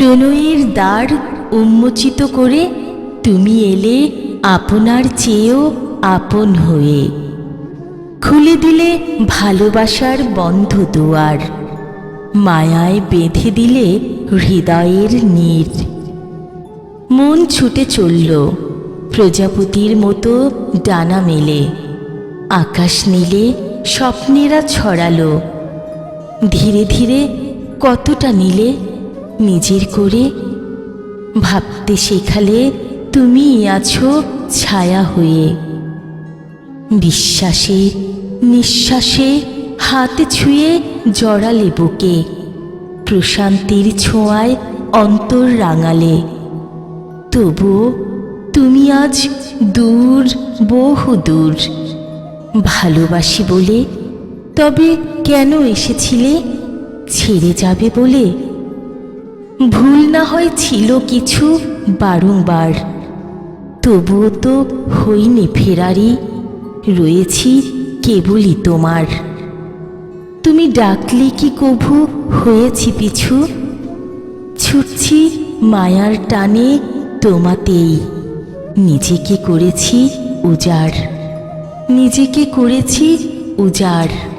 প্রণয়ের দ্বার উন্মোচিত করে তুমি এলে আপনার চেয়েও আপন হয়ে। খুলে দিলে ভালোবাসার বন্ধ দুয়ার। মায়ায় বেঁধে দিলে হৃদয়ের নীর। মন ছুটে চলল, প্রজাপতির মতো ডানা মেলে। আকাশ নীলে স্বপ্নেরা ছড়ালো। ধীরে ধীরে কতটা নিলে নিজের করে ভাবতে শেখালে তুমি আছো ছায়া হয়ে। বিশ্বাসে, নিঃশ্বাসে হাতে ছুঁয়ে জড়ালে বুকে, প্রশান্তির ছোঁয়ায় অন্তর রাঙালে। তবুও তুমি আজ দূর বহু দূর ভালোবাসি বলে, তবে কেন এসেছিলে? ছেড়ে যাবে বলে ভুল না হয় ছিল কিছু বারংবার। তবুও তো হইনি ফেরারি, রয়েছি কেবলই তোমার। তুমি ডাকলে কি কভু হয়েছি পিছু? ছুটছি মায়ার টানে তোমাতেই। নিজেকে করেছি উজাড়। নিজেকে করেছি উজাড়।